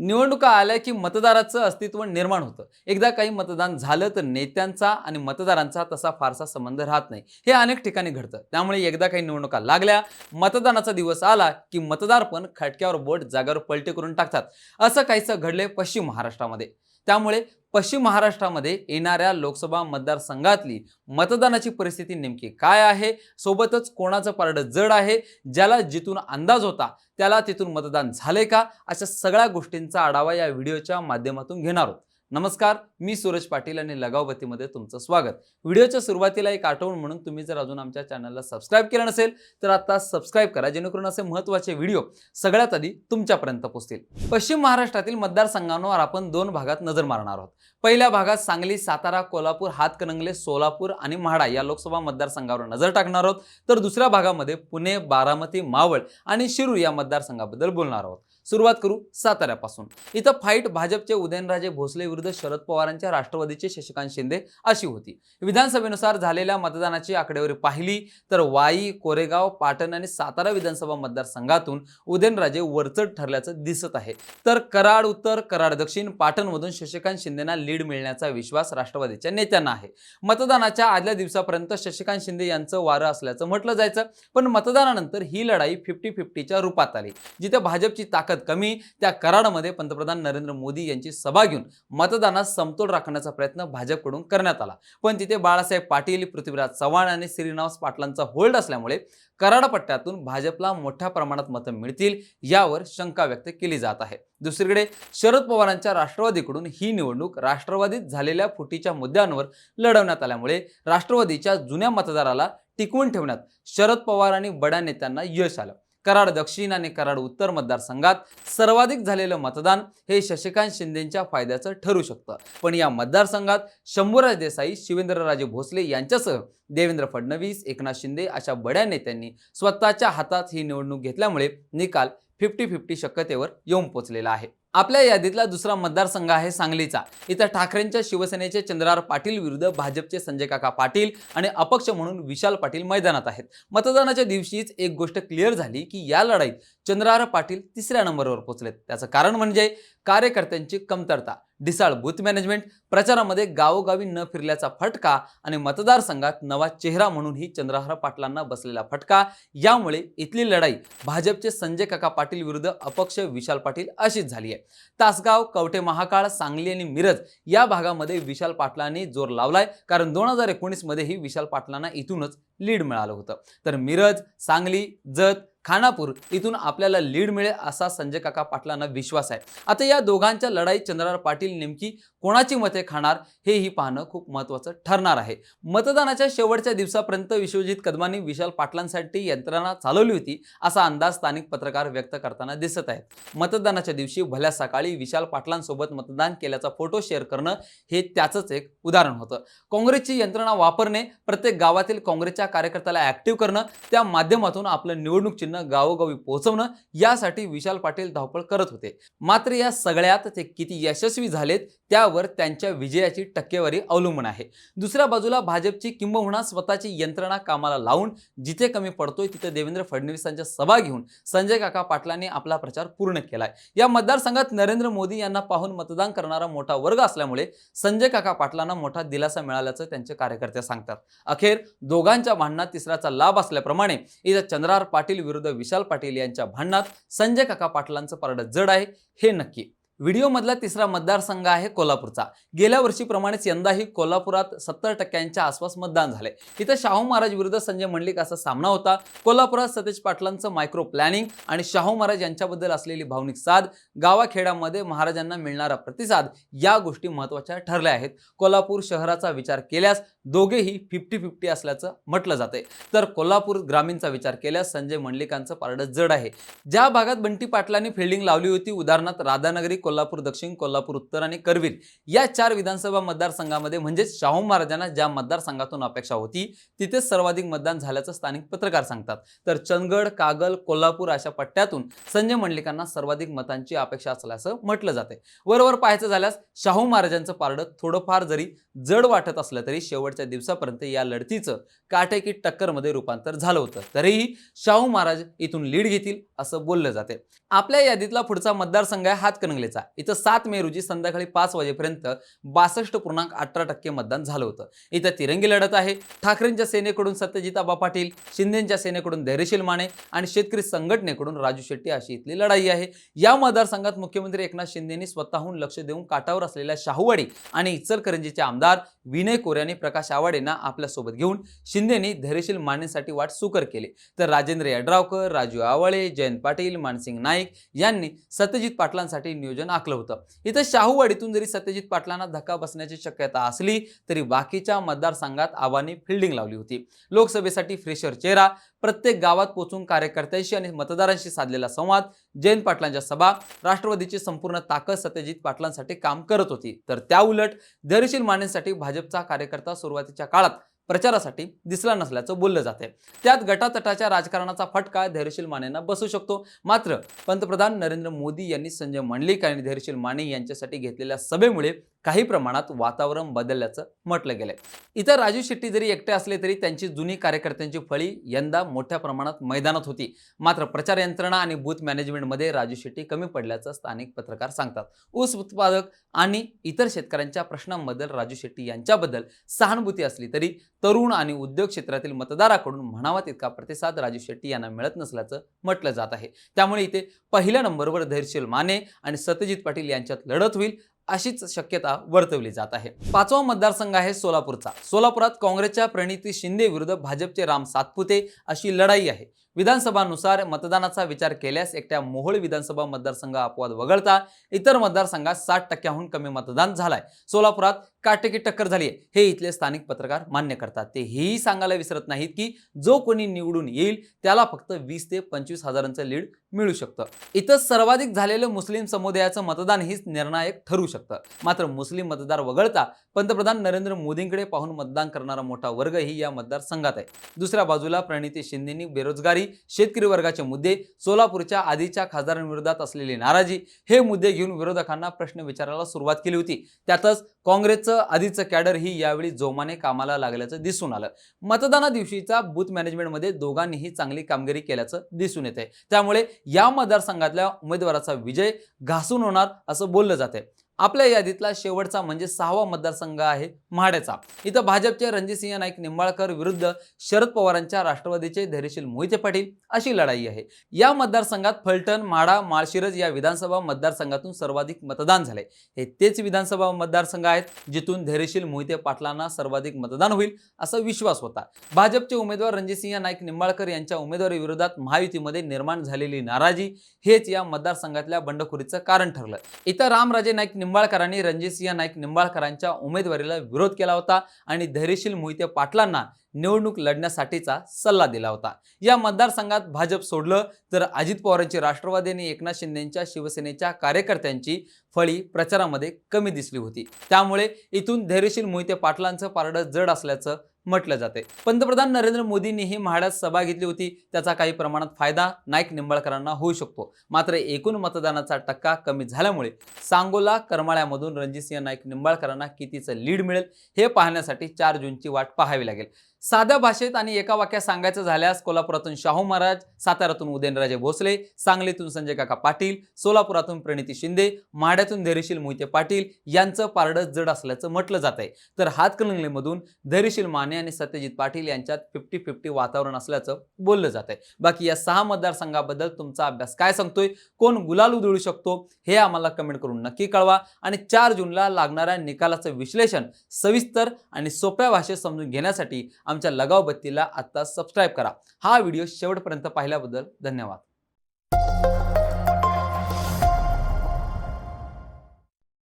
निवडणुका आल्या की मतदाराचं अस्तित्व निर्माण होतं. एकदा काही मतदान झालं तर नेत्यांचा आणि मतदारांचा तसा फारसा संबंध राहत नाही. हे अनेक ठिकाणी घडतं. त्यामुळे एकदा काही निवडणुका लागल्या मतदानाचा दिवस आला की मतदार पण खटक्यावर बोट जागेवर पलटी करून टाकतात. असं काहीसं घडले पश्चिम महाराष्ट्रामध्ये. त्यामुळे पश्चिम महाराष्ट्रामध्ये येणाऱ्या लोकसभा मतदारसंघातली मतदानाची परिस्थिती नेमकी काय आहे? सोबतच कोणाचं पारडं जड आहे? ज्याला जिथून अंदाज होता त्याला तिथून मतदान झाले का? अशा सगळ्या गोष्टींचा आढावा या व्हिडिओच्या माध्यमातून घेणार आहोत. नमस्कार मी सूरज पाटील आणि लगावबत्तीमध्ये तुमचं स्वागत. व्हिडिओच्या सुरुवातीला एक आठवण म्हणून तुम्ही जर अजून आमच्या चॅनलला सबस्क्राईब केलं नसेल तर आता सबस्क्राईब करा जेणेकरून असे महत्त्वाचे व्हिडिओ सगळ्यात आधी तुमच्यापर्यंत पोहोचतील. पश्चिम महाराष्ट्रातील मतदारसंघांवर आपण दोन भागात नजर मारणार आहोत. पहिल्या भागात सांगली सातारा कोल्हापूर हातकणंगले सोलापूर आणि म्हाडा या लोकसभा मतदारसंघावर नजर टाकणार आहोत. तर दुसऱ्या भागामध्ये पुणे बारामती मावळ आणि शिरूर या मतदारसंघाबद्दल बोलणार आहोत. सुरुवात करू साताऱ्यापासून. इथं फाईट भाजपचे उदयनराजे भोसले विरुद्ध शरद पवारांच्या राष्ट्रवादीचे शशिकांत शिंदे अशी होती. विधानसभेनुसार झालेल्या मतदानाची आकडेवारी पाहिली तर वाई कोरेगाव पाटण आणि सातारा विधानसभा मतदारसंघातून उदयनराजे वरचढ ठरल्याचं दिसत आहे. तर कराड उत्तर कराड दक्षिण पाटणमधून शशिकांत शिंदेना लीड मिळण्याचा विश्वास राष्ट्रवादीच्या नेत्यांना आहे. मतदानाच्या आदल्या दिवसापर्यंत शशिकांत शिंदे यांचं वारं असल्याचं म्हटलं जायचं. पण मतदानानंतर ही लढाई फिफ्टी फिफ्टीच्या रूपात आली जिथे भाजपची ताकद कमी त्या कराडमध्ये पंतप्रधान नरेंद्र मोदी यांची सभा घेऊन मतदानात समतोल राखण्याचा प्रयत्न भाजपकडून करण्यात आला. पण तिथे बाळासाहेब पाटील पृथ्वीराज चव्हाण आणि श्रीनिवास पाटलांचा होल्ड असल्यामुळे कराड पट्ट्यातून भाजपला मोठ्या प्रमाणात मतं मिळतील यावर शंका व्यक्त केली जात आहे. दुसरीकडे शरद पवारांच्या राष्ट्रवादीकडून ही निवडणूक राष्ट्रवादीत झालेल्या फुटीच्या मुद्द्यांवर लढवण्यात आल्यामुळे राष्ट्रवादीच्या जुन्या मतदाराला टिकवून ठेवण्यात शरद पवार आणि बड्या नेत्यांना यश आलं. कराड दक्षिण आणि कराड उत्तर मतदारसंघात सर्वाधिक झालेलं मतदान हे शशिकांत शिंदेच्या फायद्याचं ठरू शकतं. पण या मतदारसंघात शंभूराज देसाई शिवेंद्रराजे भोसले यांच्यासह देवेंद्र फडणवीस एकनाथ शिंदे अशा बड्या नेत्यांनी स्वतःच्या हातात ही निवडणूक घेतल्यामुळे निकाल फिफ्टी फिफ्टी शक्यतेवर येऊन पोचलेला आहे. आपल्या यादीतला दुसरा मतदारसंघ आहे सांगलीचा. इथं ठाकरेंच्या शिवसेनेचे चंद्रार पाटील विरुद्ध भाजपचे संजय काका पाटील आणि अपक्ष म्हणून विशाल पाटील मैदानात आहेत. मतदानाच्या दिवशीच एक गोष्ट क्लिअर झाली की या लढाईत चंद्रहार पाटील तिसऱ्या नंबरवर पोहोचलेत. त्याचं कारण म्हणजे कार्यकर्त्यांची कमतरता. डिसाळ बूथ मॅनेजमेंट प्रचारामध्ये गावोगावी न फिरल्याचा फटका आणि मतदारसंघात नवा चेहरा म्हणूनही चंद्रहार पाटलांना बसलेला फटका. यामुळे इथली लढाई भाजपचे संजय काका पाटील विरुद्ध अपक्ष विशाल पाटील अशीच झाली आहे तासगाव कवठे महाकाळ सांगली आणि मिरज या भागामध्ये विशाल पाटलांनी जोर लावलाय. कारण दोन हजार एकोणीसमध्येही विशाल पाटलांना इथूनच लीड मिळालं होतं. तर मिरज सांगली जत खानापूर इथून आपल्याला लीड मिळेल असा संजय काका पाटलांना विश्वास आहे. आता या दोघांच्या लढाईत चंद्रहार पाटील नेमकी कोणाची मते खाणार हेही पाहणं खूप महत्त्वाचं ठरणार आहे. मतदानाच्या शेवटच्या दिवसापर्यंत विश्वजित कदमांनी विशाल पाटलांसाठी यंत्रणा चालवली होती असा अंदाज स्थानिक पत्रकार व्यक्त करताना दिसत आहेत. मतदानाच्या दिवशी भल्या सकाळी विशाल पाटलांसोबत मतदान केल्याचा फोटो शेअर करणं हे त्याचंच एक उदाहरण होतं. काँग्रेसची यंत्रणा वापरणे प्रत्येक गावातील काँग्रेसच्या कार्यकर्त्याला ॲक्टिव्ह करणं त्या माध्यमातून आपलं निवडणूक चिन्ह गावोगावी पोहोचवणं यासाठी विशाल पाटील धावपळ करत होते. मात्र या सगळ्यात ते किती यशस्वी झालेत त्यावर त्यांच्या विजयाची टक्केवारी अवलंबून आहे. दुसऱ्या बाजूला भाजपची किंबहुना स्वतःची यंत्रणा कामाला लावून जिथे कमी पडतोय तिथे देवेंद्र फडणवीसांच्या सभा घेऊन संजय काका पाटलांनी आपला प्रचार पूर्ण केलाय. या मतदारसंघात नरेंद्र मोदी यांना पाहून मतदान करणारा मोठा वर्ग असल्यामुळे संजय काका पाटलांना मोठा दिलासा मिळाल्याचं त्यांचे कार्यकर्ते सांगतात. अखेर दोघांच्या भांडणात तिसऱ्याचा लाभ असल्याप्रमाणे इथं चंद्रार पाटील विरुद्ध विशाल पाटील यांच्या भांडणात संजय काका पाटलांचं पारडं जड आहे हे नक्की. व्हिडिओमधला तिसरा मतदारसंघ आहे कोल्हापूरचा. गेल्या वर्षीप्रमाणेच यंदाही कोल्हापुरात सत्तर टक्क्यांच्या आसपास मतदान झाले. इथं शाहू महाराज विरुद्ध संजय मंडलिक असा सामना होता. कोल्हापुरात सतेज पाटलांचं मायक्रो प्लॅनिंग आणि शाहू महाराज यांच्याबद्दल असलेली भावनिक साद गावाखेड्यामध्ये महाराजांना मिळणारा प्रतिसाद या गोष्टी महत्त्वाच्या ठरल्या आहेत. कोल्हापूर शहराचा विचार केल्यास दोघेही फिफ्टी फिफ्टी असल्याचं म्हटलं जाते तर कोल्हापूर ग्रामीणचा विचार केल्यास संजय मंडलिकांचं पारडं जड आहे. ज्या भागात बंटी पाटलांनी फिल्डिंग लावली होती उदाहरणार्थ राधानगरी कोल्हापूर दक्षिण कोल्हापूर उत्तर आणि करवीर या चार विधानसभा मतदारसंघामध्ये म्हणजेच शाहू महाराजांना ज्या मतदारसंघातून अपेक्षा होती तिथेच सर्वाधिक मतदान झाल्याचं स्थानिक पत्रकार सांगतात. तर चंदगड कागल कोल्हापूर अशा पट्ट्यातून संजय मंडलिकांना सर्वाधिक मतांची अपेक्षा असल्याचं म्हटलं जाते वरवर पाहायचं झाल्यास शाहू महाराजांचं पारडं थोडंफार जरी जड वाटत असलं तरी शेवटच्या दिवसापर्यंत या लढतीचं काटेकी टक्करमध्ये रूपांतर झालं होतं. तरीही शाहू महाराज इथून लीड घेतील असं बोललं जाते आपल्या यादीतला पुढचा मतदारसंघ आहे हातकणंगलेचा. इथं सात मे रोजी संध्याकाळी पाच वाजेपर्यंत बासष्ट पूर्णांक अठरा टक्के मतदान झालं होतं. इथं तिरंगी लढत आहे. ठाकरेंच्या सेनेकडून सत्यजिताबा पाटील शिंदेच्या सेनेकडून धैर्यशील माने आणि शेतकरी संघटनेकडून राजू शेट्टी अशी इथली लढाई आहे. या मतदारसंघात मुख्यमंत्री एकनाथ शिंदेनी स्वतःहून लक्ष देऊन काठावर असलेल्या शाहूवाडी आणि इचलकरंजीचे आमदार विनय कोरे प्रकाश आवाडेंना आपल्यासोबत घेऊन शिंदेनी धैर्यशील मानेसाठी वाट सुकर केली. तर राजेंद्र यड्रावकर राजू आवळे जयंत पाटील मानसिंग नाईक यांनी सत्यजित पाटलांसाठी नियोजन आखलं होतं. इथं शाहूवाडीतून जरी सत्यजित पाटलांना धक्का बसण्याची शक्यता असली तरी बाकीच्या मतदारसंघात आव्हाने फिल्डिंग लावली होती. लोकसभेसाठी फ्रेशर चेहरा प्रत्येक गावात पोहोचून कार्यकर्त्यांशी आणि मतदारांशी साधलेला संवाद जयंत पाटलांच्या सभा राष्ट्रवादीची संपूर्ण ताकद सत्यजित पाटलांसाठी काम करत होती. तर त्या उलट धैर्यशील मानेसाठी भाजपचा कार्यकर्ता सुरुवातीच्या काळात प्रचारासाठी दिसला नसल्याचं बोललं जाते त्यात गटातटाच्या राजकारणाचा फटका धैर्यशील मानेंना बसू शकतो. मात्र पंतप्रधान नरेंद्र मोदी यांनी संजय मंडलिक आणि धैर्यशील माने यांच्यासाठी घेतलेल्या सभेमुळे काही प्रमाणात वातावरण बदलल्याचं म्हटलं गेलंय. इतर राजू शेट्टी जरी एकटे असले तरी त्यांची जुनी कार्यकर्त्यांची फळी यंदा मोठ्या प्रमाणात मैदानात होती. मात्र प्रचार यंत्रणा आणि बूथ मॅनेजमेंटमध्ये राजू शेट्टी कमी पडल्याचं स्थानिक पत्रकार सांगतात. ऊस उत्पादक आणि इतर शेतकऱ्यांच्या प्रश्नांबद्दल राजू शेट्टी यांच्याबद्दल सहानुभूती असली तरी तरुण आणि उद्योग क्षेत्रातील मतदाराकडून म्हणावा तितका प्रतिसाद राजू शेट्टी यांना मिळत नसल्याचं म्हटलं जात आहे. त्यामुळे इथे पहिल्या नंबरवर धैर्यशील माने आणि सत्यजित पाटील यांच्यात लढत होईल अशीच शक्यता वर्तवली जात आहे. पाचवा मतदारसंघ आहे सोलापूरचा. सोलापुरात काँग्रेसच्या प्रणिती शिंदे विरुद्ध भाजपचे राम सातपुते अशी लढाई आहे. विधानसभानुसार मतदानाचा विचार केल्यास एकट्या मोहोळ विधानसभा मतदारसंघ अपवाद वगळता इतर मतदारसंघात साठ टक्क्याहून कमी मतदान झालाय. सोलापुरात काटकी टक्कर झाली आहे. हे इथले स्थानिक पत्रकार मान्य करतात. ते हेही सांगायला विसरत नाहीत की जो कोणी निवडून येईल त्याला फक्त वीस ते पंचवीस हजारांचं लीड मिळू शकतं. इथं सर्वाधिक झालेलं मुस्लिम समुदायाचं मतदान हीच निर्णायक ठरू शकतं. मात्र मुस्लिम मतदार वगळता पंतप्रधान नरेंद्र मोदींकडे पाहून मतदान करणारा मोठा वर्गही या मतदारसंघात आहे. दुसऱ्या बाजूला प्रणिती शिंदेनी बेरोजगारी शेतकरी वर्गाचे मुद्दे सोलापूरच्या आधीच्या खासदारांविरोधात असलेली नाराजी हे मुद्दे घेऊन विरोधकांना प्रश्न विचारायला सुरुवात केली होती. त्यातच काँग्रेसचं आधीचं कॅडर ही यावेळी जोमाने कामाला लागल्याचं दिसून आलं. मतदाना दिवशीचा बूथ मॅनेजमेंटमध्ये दोघांनीही चांगली कामगिरी केल्याचं दिसून येते त्यामुळे या मतदारसंघातल्या उमेदवाराचा विजय घासून होणार असं बोललं जाते आपल्या यादीतला शेवटचा म्हणजे सहावा मतदारसंघ आहे म्हाड्याचा इथं भाजपचे रणजितसिंह नाईक निंबाळकर विरुद्ध शरद पवारांच्या राष्ट्रवादीचे धैर्यशील मोहिते पाटील अशी लढाई आहे. या मतदारसंघात फलटण माढा माळशिरज या विधानसभा मतदारसंघातून सर्वाधिक मतदान झाले हे तेच विधानसभा मतदारसंघ आहेत जिथून धैर्यशील मोहिते पाटलांना सर्वाधिक मतदान होईल असा विश्वास होता. भाजपचे उमेदवार रणजितसिंह नाईक निंबाळकर यांच्या उमेदवारी विरोधात महायुतीमध्ये निर्माण झालेली नाराजी हेच या मतदारसंघातल्या बंडखोरीचं कारण ठरलं. इथं रामराजे नाईक निंबाळकरांनी रणजितसिंह नाईक निंबाळकरांच्या उमेदवारीला विरोध केला होता आणि धैर्यशील मोहिते पाटलांना निवडणूक लढण्यासाठीचा सल्ला दिला होता. या मतदारसंघात भाजप सोडलं तर अजित पवारांची राष्ट्रवादी आणि एकनाथ शिंदेच्या शिवसेनेच्या कार्यकर्त्यांची फळी प्रचारामध्ये कमी दिसली होती. त्यामुळे इथून धैर्यशील मोहिते पाटलांचं पारडं जड असल्याचं म्हटलं जाते. पंतप्रधान नरेंद्र मोदींनीही म्हाड्यात सभा घेतली होती. त्याचा काही प्रमाणात फायदा नाईक निंबाळकरांना होऊ शकतो. मात्र एकूण मतदानाचा टक्का कमी झाल्यामुळे सांगोला करमाळ्यामधून रणजितसिंह नाईक निंबाळकरांना कितीचं लीड मिळेल हे पाहण्यासाठी चार जूनची वाट पाहावी लागेल. साध्या भाषेत आणि एका वाक्यात सांगायचं झाल्यास कोल्हापुरातून शाहू महाराज साताऱ्यातून उदयनराजे भोसले सांगलीतून संजय काका पाटील सोलापुरातून प्रणिती शिंदे माड्यातून धैर्यशील मोहिते पाटील यांचं पारडं जड असल्याचं म्हटलं जात आहे तर हातकणंगलेमधून धैर्यशील माने आणि सत्यजित पाटील यांच्यात फिफ्टी फिफ्टी वातावरण असल्याचं बोललं जात आहे बाकी या सहा मतदारसंघाबद्दल तुमचा अभ्यास काय सांगतोय कोण गुलाल उधळू शकतो हे आम्हाला कमेंट करून नक्की कळवा. आणि चार जूनला लागणाऱ्या निकालाचं विश्लेषण सविस्तर आणि सोप्या भाषेत समजून घेण्यासाठी आमच्या लगाव बत्तीला आत्ता सबस्क्राईब करा. हा व्हिडिओ शेवटपर्यंत पाहिल्याबद्दल धन्यवाद.